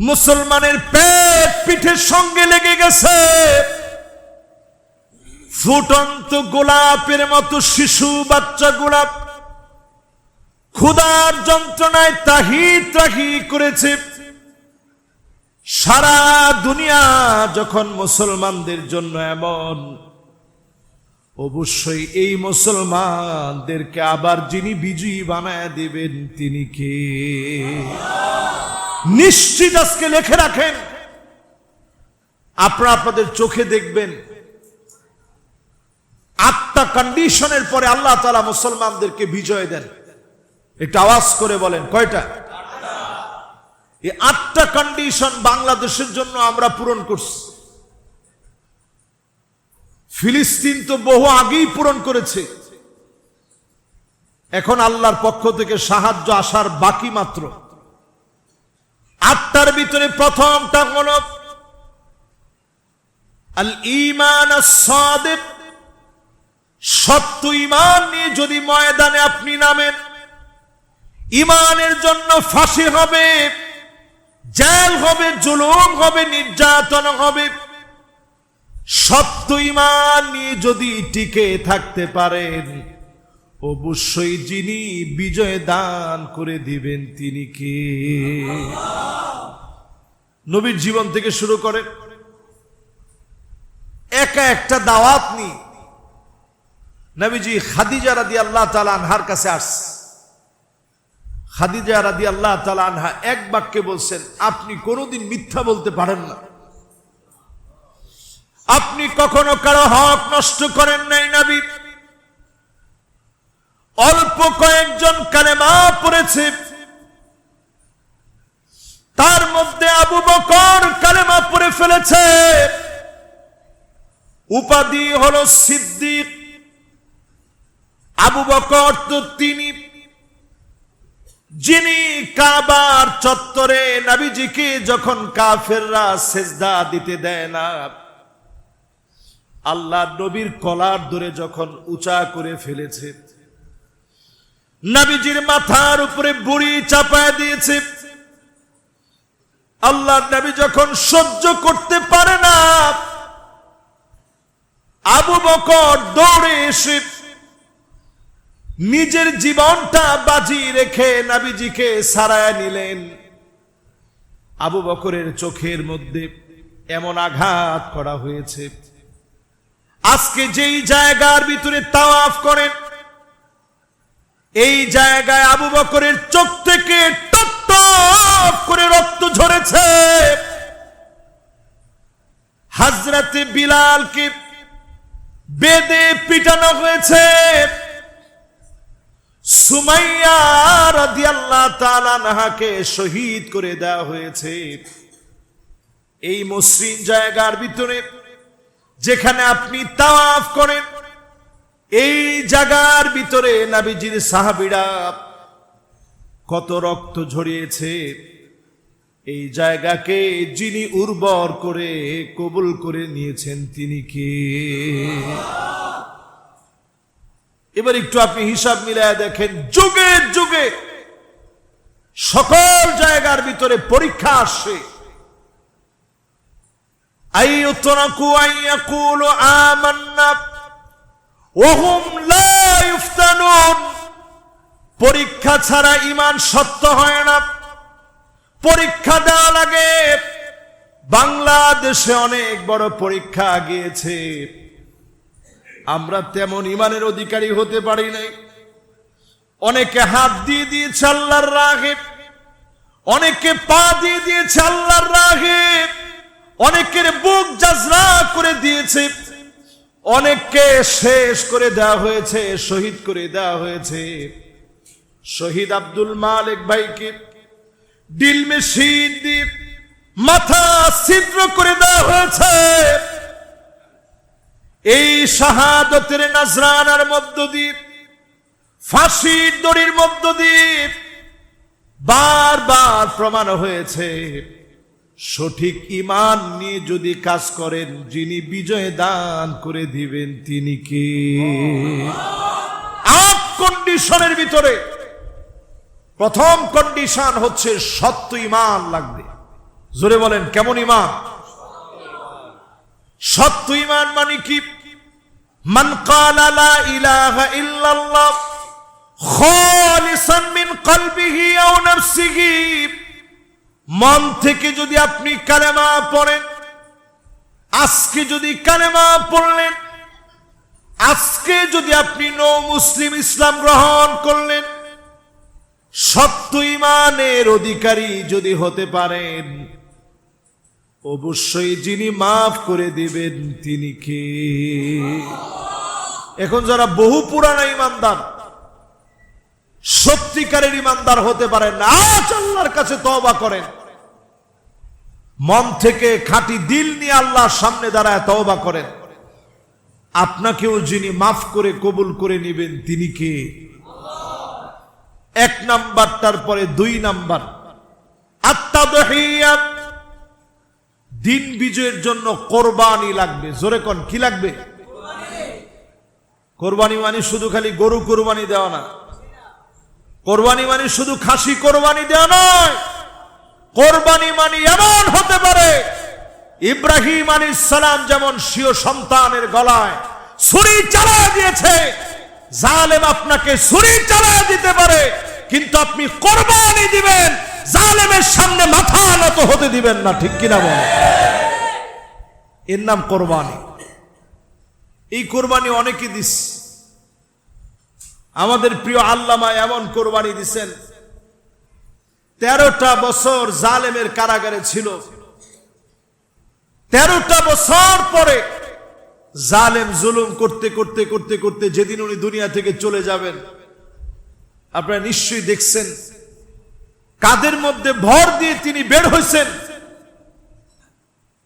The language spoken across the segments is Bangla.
মুসলমানের পেট পিঠের সঙ্গে লেগে গেছে। ফুটন্ত গোলাপের মতো শিশু বাচ্চা গোলাপ। ক্ষুদার যন্ত্রণায় তাহি ত্রাহি করেছে। সারা দুনিয়া যখন মুসলমানদের জন্য এমন, অবশ্যই এই মুসলমানদেরকে আবার যিনি বিজয়ী বানায় দেবেন, তিনি কে? নিশ্চিত আজকে লেখে রাখেন। আপনারা আপনাদের চোখে দেখবেন আটটা কন্ডিশনের পরে আল্লাহ তালা মুসলমানদেরকে বিজয় দেন। একটু আওয়াজ করে বলেন, কয়টা? এই আটটা কন্ডিশন বাংলাদেশের জন্য আমরা পূরণ করছি। ফিলিস্তিন তো বহু আগেই পূরণ করেছে। এখন আল্লাহর পক্ষ থেকে সাহায্য আসার বাকি মাত্র। আটটার ভিতরে প্রথমটা হল আল ইমান সত্য ইমান নিয়ে যদি ময়দানে আপনি নামেন ইমানের জন্য ফাঁসি হবে, জেল হবে, জুলুম হবে, নির্যাতন হবে। সত্য ইমান নিয়ে যদি টিকে থাকতে পারেন অবশ্যই যিনি বিজয় দান করে দিবেন তিনি কে? নবীর জীবন থেকে শুরু করেন একা একটা দাওয়াত নি নবীজি খাদিজা রাদি আল্লাহ তালা আনহার কাছে আসছে। খাদিজা রাদি আল্লাহ তালা আনহা এক বাক্যে বলছেন, আপনি কোনোদিন মিথ্যা বলতে পারেন না। আপনি কখনো কারও হক নষ্ট করেন নাই নবী। অল্প কয়েকজন কালেমা পড়েছে। তার মধ্যে আবু বকর কালেমা পড়ে ফেলেছে। উপাধি হলো সিদ্দিক। আবু বকর তো তিনি। যিনি কাবার চত্বরে নাবিজিকে যখন কাফেররা সেজদা দিতে দেয় না, আল্লাহ নবীর কলার ধরে যখন উঁচা করে ফেলেছে নাবিজির মাথার উপরে বুড়ি চাপায় দিয়েছে। আল্লাহ নবী যখন সহ্য করতে পারে না, আবু বকর দৌড়ে এসে নিজের জীবনটা বাজি রেখে নাবিজিকে সারায় নিলেন। আবু বকরের চোখের মধ্যে এমন আঘাত করা হয়েছে। আজকে যেই জায়গার ভিতরে তাওয়াফ করেন এই জায়গায় আবু বকরের চোখ থেকে টপ টপ করে রক্ত ঝরেছে। হাজরাতে বিলালকে বেদে পিটানো হয়েছে। সুমাইয়া রাদিয়াল্লাহ নাহাকে শহীদ করে দেওয়া হয়েছে। এই মসৃণ জায়গার ভিতরে যেখানে আপনি তাওয়াফ করেন এই জায়গার ভিতরে নাবিজির সাহাবিরা কত রক্ত ঝরিয়েছে। এই জায়গাকে যিনি উর্বর করে, কবুল করে নিয়েছেন তিনি কে? এবার একটু আপনি হিসাব মিলায় দেখেন। যুগে যুগে সকল জায়গার ভিতরে পরীক্ষা আসে। আই উত্তর আইয়াকুল আমান্না ওহুম পরীক্ষা ছাড়া ইমান সত্য হয় না। পরীক্ষা দেওয়া লাগে। বাংলাদেশে অনেক বড় পরীক্ষা গিয়েছে। আমরা তেমন ইমানের অধিকারী হতে পারি নাই। অনেকে হাত দিয়ে দিয়েছে আল্লাহর রাহে অনেকে পা দিয়ে দিয়েছে আল্লাহর রাহে অনেকের বুক জাজরা করে দিয়েছে। অনেককে শেষ করে দেওয়া হয়েছে, শহীদ করে দেওয়া হয়েছে। শহীদ আব্দুল মালিক ভাইকে ডিল মেশিন দিয়ে মাথা ছিদ্র করে দেওয়া হয়েছে। এই শাহাদতের নাজরানার মধ্য দিয়ে, ফাঁসির দড়ির মধ্য দিয়ে বারবার প্রমাণ হয়েছে। সঠিক ইমান নিয়ে যদি কাজ করেন, যিনি বিজয় দান করে দিবেন, তিনি কে? আট কন্ডিশনের ভিতরে প্রথম কন্ডিশন হচ্ছে সত্য ইমান লাগবে। জোরে বলেন, কেমন ইমান? সত্য ইমান মানে কি? মান কালা ইলাহা ইল্লাল্লাহ মন থেকে যদি আপনি কালেমা পড়েন, আজকে যদি কালেমা পড়লেন, আজকে যদি আপনি নৌ মুসলিম ইসলাম গ্রহণ করলেন, সত্য ইমানের অধিকারী যদি হতে পারেন, অবশ্যই যিনি মাফ করে দিবেন তিনি কে? এখন যারা বহু পুরানা ইমানদার, সত্যিকারের ইমানদার হতে পারেন না আল্লাহর কাছে তওবা করেন। মন থেকে খাঁটি দিল নিয়ে আল্লাহর সামনে দাঁড়ায় তওবা করেন। আপনাকেও যিনি মাফ করে কবুল করে নেবেন, তিনি কে? এক নাম্বারটার পরে দুই নাম্বার। আত্মাদহিয়াত দিন বিজয়ের জন্য কোরবানি লাগবে। জোরে কোন, কি লাগবে? কোরবানি মানে শুধু খালি গরু কোরবানি দেওয়া না। কোরবানি মানে শুধু খাসি কোরবানি দেওয়া নয়। কোরবানি মানি এমন হতে পারে। ইব্রাহিম আলী সালাম যেমন সিও সন্তানের গলায় ছুরি চালায় দিয়েছে, জালেম আপনাকে ছুরি চালায় দিতে পারে, কিন্তু আপনি কোরবানি দিবেন, জালেমের সামনে মাথা নত হতে দিবেন না, ঠিক কিনা বলে? এর নাম কোরবানি। এই কোরবানি অনেকে দিস। আমাদের প্রিয় আল্লামা এমন কোরবানি দিছেন তেরোটা বছর জালেমের কারাগারে ছিল। তেরোটা বছর পরে জালেম জুলুম করতে করতে করতে করতে যেদিন উনি দুনিয়া থেকে চলে যাবেন, আপনারা নিশ্চয়ই দেখছেন, কাদের মধ্যে ভর দিয়ে তিনি বের হয়েছেন।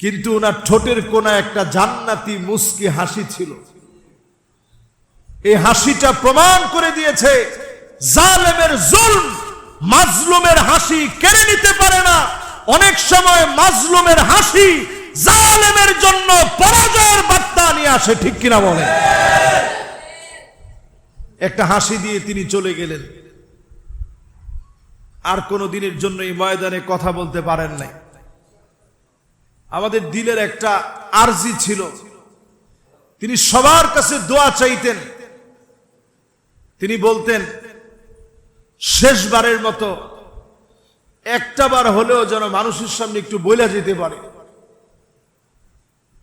কিন্তু ওনার ঠোঁটের কোনা একটা জান্নাতি মুস্কি হাসি ছিল। এই হাসিটা প্রমাণ করে দিয়েছে জালেমের জুলম। মাজলুমের হাসি কেড়ে নিতে পারে না। অনেক সময় মাজলুমের হাসি জালেমের জন্য পরাজয়ের বার্তা নিয়ে আসে, ঠিক কিনা বলে? একটা হাসি দিয়ে তিনি চলে গেলেন। আর কোনো দিনের জন্য এই ময়দানে কথা বলতে পারেন নাই। আমাদের দিলের একটা আরজি ছিল। তিনি সবার কাছে দোয়া চাইতেন। তিনি বলতেন শেষবারের মতো একটা বার হলেও যেন মানুষের সামনে একটু বইলা যেতে পারে।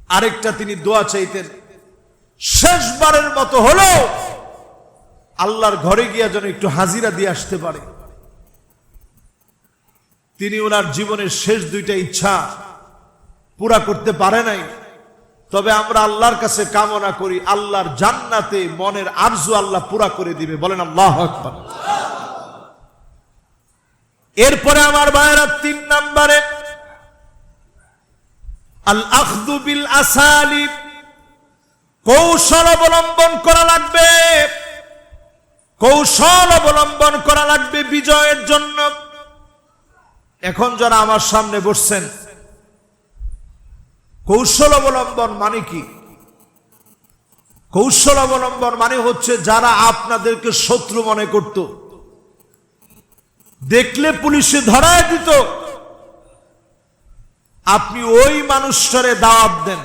আরেকটা তিনি দোয়া চাইতেন, শেষবারের মতো হলেও আল্লাহর ঘরে গিয়া যেন একটু হাজিরা দিয়ে আসতে পারে। তিনি ওনার জীবনের শেষ দুইটা ইচ্ছা পুরা করতে পারে নাই। তবে আমরা আল্লাহর কাছে কামনা করি, আল্লাহর জান্নাতে মনের আরজু আল্লাহ পুরা করে দিবে। বলেন আল্লাহ আকবার। এরপরে আমার ভাইয়েরা তিন নম্বরে, আল আখদু বিল আসালিব, কৌশল অবলম্বন করা লাগবে। কৌশল অবলম্বন করা লাগবে বিজয়ের জন্য। এখন যারা আমার সামনে বসছেন, কৌশল অবলম্বন মানে কি? কৌশল অবলম্বন মানে হচ্ছে যারা আপনাদেরকে শত্রু মনে করত। দেখলে পুলিশে ধরায় দিত। আপনি ওই মানুষটারে দাওয়াত দেন।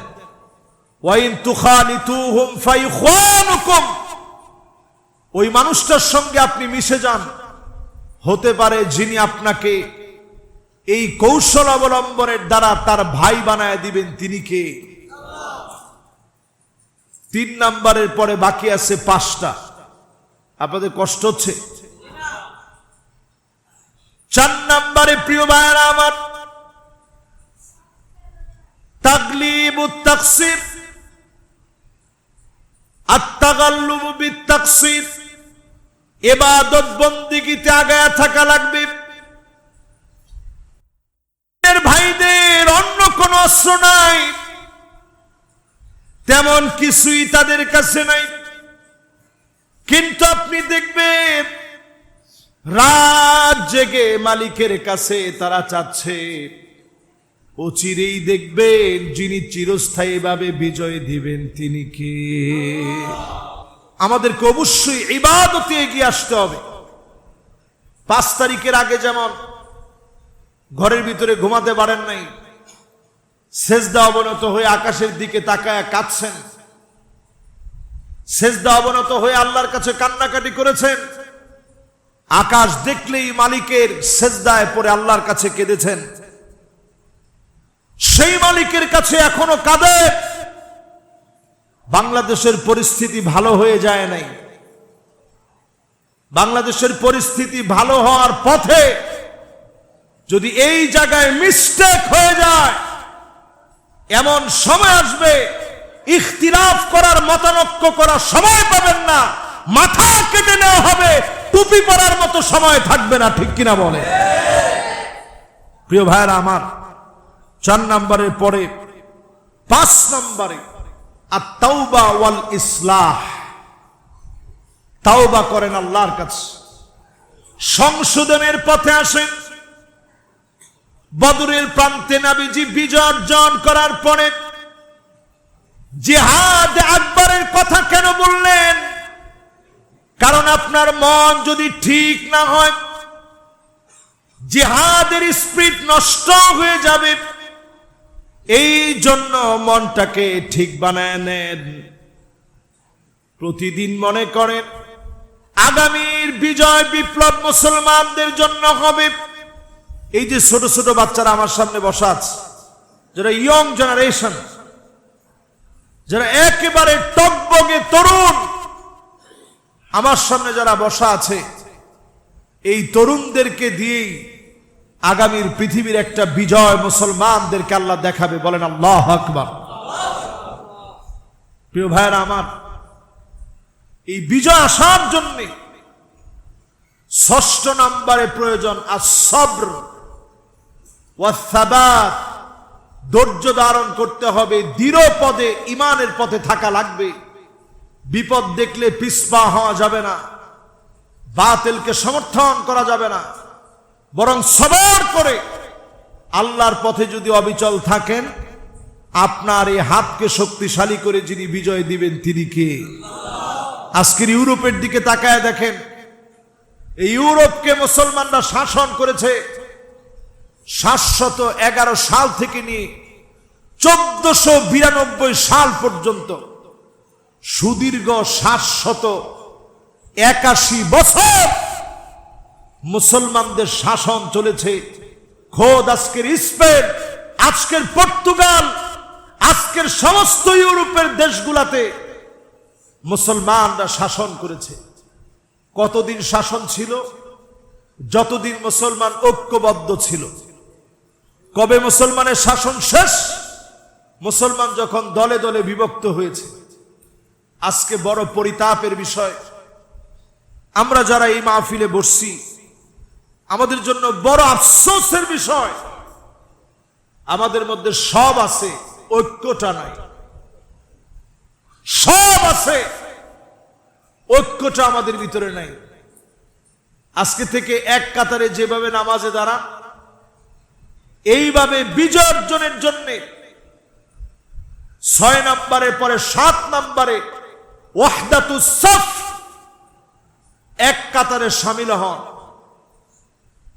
ওই মানুষটার সঙ্গে আপনি মিশে যান। হতে পারে যিনি আপনাকে এই কৌশল অবলম্বনের দ্বারা তার ভাই বানায় দিবেন, তিনি কে? তিন নাম্বারের পরে বাকি আছে পাঁচটা। আপনাদের কষ্ট হচ্ছে? চার নাম্বারে প্রিয় ভাইয়েরা আমার তাকলিব তাকসির আত্মাগাল্লুব বিত্তাকসির এবাদত বন্দিগিতে আগায় থাকা লাগবে। ভাইদের অন্য কোন অস্ত্র নাই, তেমন কিছুই তাদের কাছে নাই। কিন্তু আপনি দেখবেন রাত জেগে মালিকের কাছে তারা চাচ্ছে। অচিরেই দেখবেন যিনি চিরস্থায়ীভাবে বিজয় দিবেন তিনি কে? আমাদেরকে অবশ্যই ইবাদতে এগিয়ে আসতে হবে। পাঁচ তারিখের আগে যেমন ঘরের ভিতরে ঘুমাতে পারেন নাই, সেজদা অবনত হয়ে আকাশের দিকে তাকায় কাঁদছেন, সেজদা অবনত হয়ে আল্লাহর কাছে কান্নাকাটি করেছেন আকাশ দেখলেই মালিকের সেজদায় পড়ে আল্লাহর কাছে কেঁদেছেন। সেই মালিকের কাছে এখনও কাঁদে। বাংলাদেশের পরিস্থিতি ভালো হয়ে যায় নাই। বাংলাদেশের পরিস্থিতি ভালো হওয়ার পথে যদি এই জায়গায় মিস্টেক হয়ে যায়, এমন সময় আসবে, ইখতিলাফ করার মতানক্য করার সময় পাবেন না, মাথা কেটে নেওয়া হবে টুপি পরার মতো সময় থাকবে না, ঠিক কিনা বলে? প্রিয় ভাইরা আমার, চার নম্বরের পরে, পাঁচ নম্বরে আর তাওবা ওয়াল ইসলাহ। তাওবা করেন আল্লাহর কাছে। সংশোধনের পথে আসেন। বদরের প্রান্তে নাবিজি বিজয় অর্জন করার পরে জিহাদ আকবরের কথা কেন বললেন? কারণ আপনার মন যদি ঠিক না হয়, জিহাদের স্পিড নষ্ট হয়ে যাবে। এই জন্য মনটাকে ঠিক বানায় নেন। প্রতিদিন মনে করেন, আগামীর বিজয় বিপ্লব মুসলমানদের জন্য হবে। এই যে ছোট ছোট বাচ্চারা আমার সামনে বসা আছে, যারা ইয়ং জেনারেশন যারা একেবারে টকবগে তরুণ আমার সামনে যারা বসা আছে, এই তরুণদেরকে দিয়েই আগামীর পৃথিবীর একটা বিজয় মুসলমানদেরকে আল্লাহ দেখাবে, বলেন আল্লাহ আকবার। প্রিয় ভাইরা আমার, এই বিজয় আসার জন্যে ষষ্ঠ নম্বরে প্রয়োজন আসব্র ওয়াসাবাত ধৈর্য ধারণ করতে হবে, দৃঢ় পদে ইমানের পথে থাকা লাগবে। বিপদ দেখলে পিসপা হওয়া যাবে না। বাতিলকে সমর্থন করা যাবে না। বরং সবার করে আল্লাহর পথে যদি অবিচল থাকেন, আপনার এই হাতকে শক্তিশালী করে যিনি বিজয় দিবেন, তিনি কে? আজকের ইউরোপের দিকে তাকায় দেখেন, এই ইউরোপকে মুসলমানরা শাসন করেছে। সাতশত এগারো সাল থেকে নিয়ে চোদ্দশো বিরানব্বই সাল পর্যন্ত সুদীর্ঘ সাতশত একাশি বছর মুসলমানদের শাসন চলেছে। খোদ আজকের স্পেন, আজকের পর্তুগাল, আজকের সমস্ত ইউরোপের দেশগুলাতে মুসলমানরা শাসন করেছে। কতদিন শাসন ছিল? যতদিন মুসলমান ঐক্যবদ্ধ ছিল। কবে মুসলমানের শাসন শেষ? মুসলমান যখন দলে দলে বিভক্ত হয়েছে। আজকে বড় পরিতাপের বিষয়। আমরা যারা এই মাহফিলে বসছি, আমাদের জন্য বড় আফসোসের বিষয়। আমাদের মধ্যে সব আছে, ঐক্যটা নাই। সব আছে, ঐক্যটা আমাদের ভিতরে নাই। আজকে থেকে এক কাতারে যেভাবে নামাজে দাঁড়া, এইভাবে বিজয় অর্জনের জন্যে ছয় নম্বরের পরে সাত নম্বরে ওয়াহদাতু সফ। এক কাতারে সামিল হন।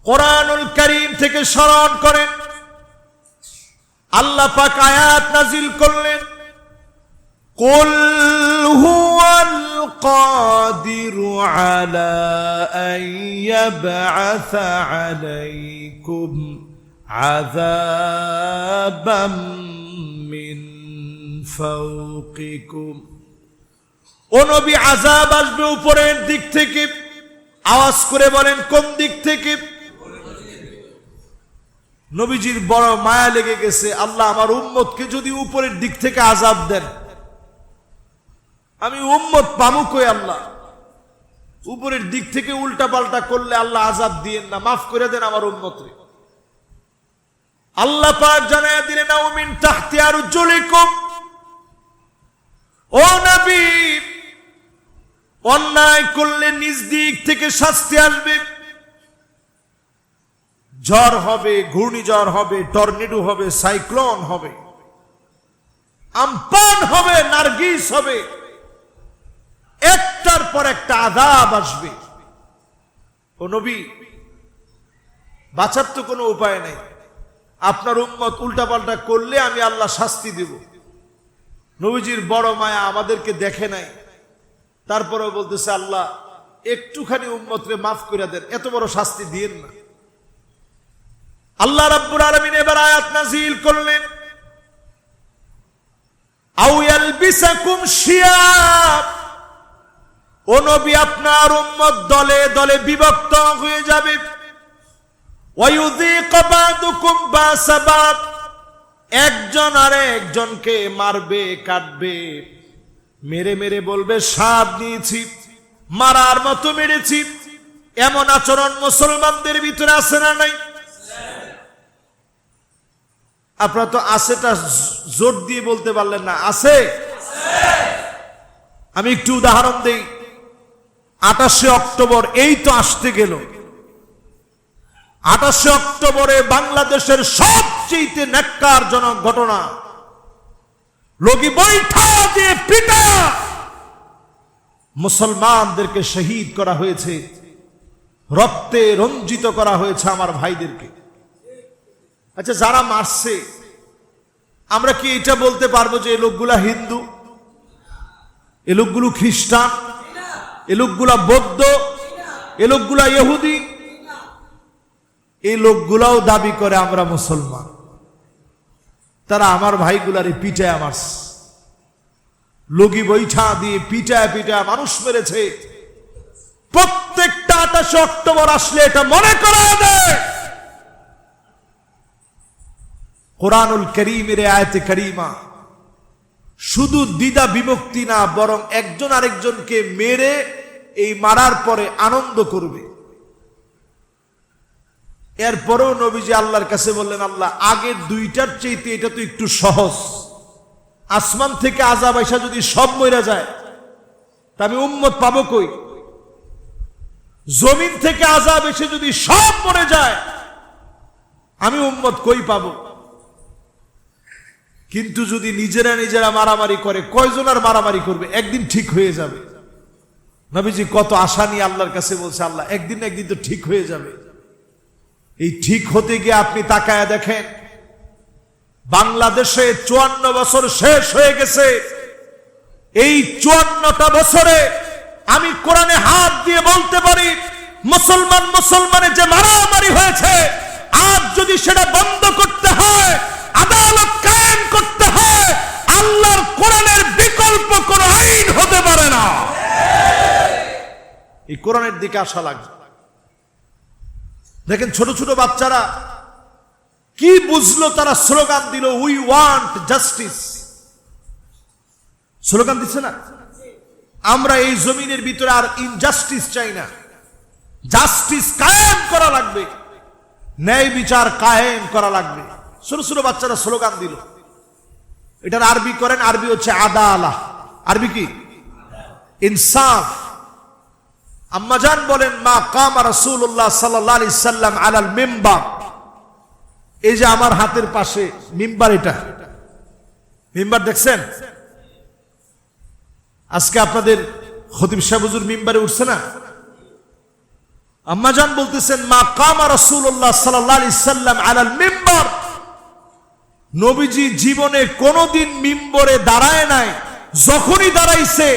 কোরআনুল করিম থেকে স্মরণ করেন। আল্লাহ পাক আয়াত নাজিল করলেন। কুল হুয়াল কাদিরু আলা আইয়াবআস আলাইকুম আযাবাম মিন ও আজাব আসবে উপরের দিক থেকে। আওয়াজ করে বলেন, কোন দিক থেকে? নবীজির বড় মায়া লেগে গেছে। আল্লাহ আমার উম্মতকে যদি উপরের দিক থেকে আজাব দেন। আমি উম্মত পামু কই আল্লাহ? উপরের দিক থেকে উল্টা পাল্টা করলে আল্লাহ আজাব দিয়েন না। মাফ করে দেন আমার উম্মতরে। আল্লাহ পাক জানায় দিলেন, আউমিন তাহতি আর ও নবী অন্যায় করলে নিজ দিক থেকে শাস্তি আসবে। ঝড় হবে, ঘূর্ণিঝড় হবে, টর্নেডো হবে, সাইক্লোন হবে। আমপান হবে, নার্গিস হবে। একটার পর একটা আদাব আসবে। ও নবী, বাঁচার তো কোনো উপায় নেই। আপনার উম্মত উল্টাপাল্টা করলে আমি আল্লাহ শাস্তি দেব। নবীজির বড় মায়া আমাদেরকে দেখে নাই। তারপরেও বলতেছে, আল্লাহ, একটুখানি উম্মতরে মাফ করে দেন। এত বড় শাস্তি দিয়েন না। আল্লাহ রাব্বুল আলামিন এবার আয়াত নাজিল করলেন ও নবী, আপনার উম্মত দলে দলে বিভক্ত হয়ে যাবে। ওয়ায়ুযীক বাদুকুম বাসাবাদ একজন আরে একজনকে মারবে, কাটবে। মেরে মেরে বলবে স্বাদ নিয়েছি মারার মতো মেরেছি। এমন আচরণ মুসলমানদের ভিতরে আছে না নাই? আপনারা তো আছেটা জোর দিয়ে বলতে পারলেন না। আছে? আমি একটু উদাহরণ দেই। আঠাশে অক্টোবর, এই তো আসতে গেল। আঠাশে অক্টোবরে বাংলাদেশের সবচেয়ে ন্যাক্কারজনক ঘটনা। লগি বৈঠা দিয়ে পিটা। মুসলমানদেরকে শহীদ করা হয়েছে। রক্তে রঞ্জিত করা হয়েছে আমার ভাইদেরকে। আচ্ছা যারা মারছে, আমরা কি এটা বলতে পারব যে এই লোকগুলা হিন্দু? এ লোকগুলো খ্রিস্টান? এ লোকগুলা বৌদ্ধ? এ লোকগুলা ইহুদি? এই লোকগুলাও দাবি করে আমরা মুসলমান। তারা আমার ভাইগুলারে পিটায় আমার লগি বৈঠা দিয়ে পিটায় পিটায় মানুষ মেরেছে। প্রত্যেকটা আঠাশে অক্টোবর আসলে এটা মনে করা দেয় কোরআনুল করিমের আয়তে করিমা, শুধু দ্বিধা বিভক্তি না, বরং একজন আরেকজনকে মেরে এই মারার পরে আনন্দ করবে। এরপরেও নবীজি আল্লাহর কাছে বললেন, আল্লাহ আগের দুইটার চাইতে এটা তো একটু সহজ। আসমান থেকে আজাব আইসা যদি সব মইরা যায়, তা আমি উম্মত পাবো কই? জমিন থেকে আজাব এসে যদি সব মরে যায়, আমি উম্মত কই পাবো? কিন্তু যদি নিজেরা নিজেরা মারামারি করে, কয়জন আর মারামারি করবে? একদিন ঠিক হয়ে যাবে। নবীজি কত আশা নিয়ে আল্লাহর কাছে বলছে, আল্লাহ, একদিন একদিন তো ঠিক হয়ে যাবে। এই ঠিক হতে গিয়ে আপনি তাকায় দেখেন। বাংলাদেশে চুয়ান্ন বছর শেষ হয়ে গেছে। এই চুয়ান্নটা বছরে আমি কোরআনে হাত দিয়ে বলতে পারি, মুসলমান মুসলমানের যে মারামারি হয়েছে, আজ যদি সেটা বন্ধ করতে হয়, আদালত কায়েম করতে হয়, আল্লাহর কোরআনের বিকল্প কোন আইন হতে পারে না। এই কোরআনের দিকে আসা লাগবে। দেখেন ছোট ছোট বাচ্চারা কি বুঝলো তারা স্লোগান দিল উই ওয়ান্ট জাস্টিস স্লোগান দিচ্ছে না? আমরা এই জমিনের ভিতরে আর ইনজাস্টিস চাই না। জাস্টিস কায়েম করা লাগবে। ন্যায় বিচার কায়েম করা লাগবে। ছোট ছোট বাচ্চারা স্লোগান দিল। এটার আরবি করেন, আরবি হচ্ছে আদালা। আরবি কি? ইনসাফ। আম্মাজান বলেন, মা কামা রাসূলুল্লাহ সাল্লাল্লাহু আলাইহি সাল্লাম আলাল মিম্বার। এই যে আমার হাতের পাশে মিম্বার এটা। মিম্বার দেখছেন? আজকে আপনাদের খতিব সাহেব হুজুর মিম্বারে উঠছে না? আম্মাজান বলতেছেন, মা কামা রাসূলুল্লাহ সাল্লাল্লাহু আলাইহি সাল্লাম আলাল মিম্বার। নবীজি জীবনে কোনোদিন মিম্বরে দাঁড়ায় নাই। যখনই দাঁড়াইছে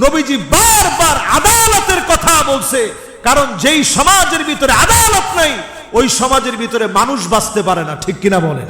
নবীজি বারবার আদালতের কথা বলছে। কারণ যেই সমাজের ভিতরে আদালত নাই, ওই সমাজের ভিতরে মানুষ বাঁচতে পারে না, ঠিক কিনা বলেন?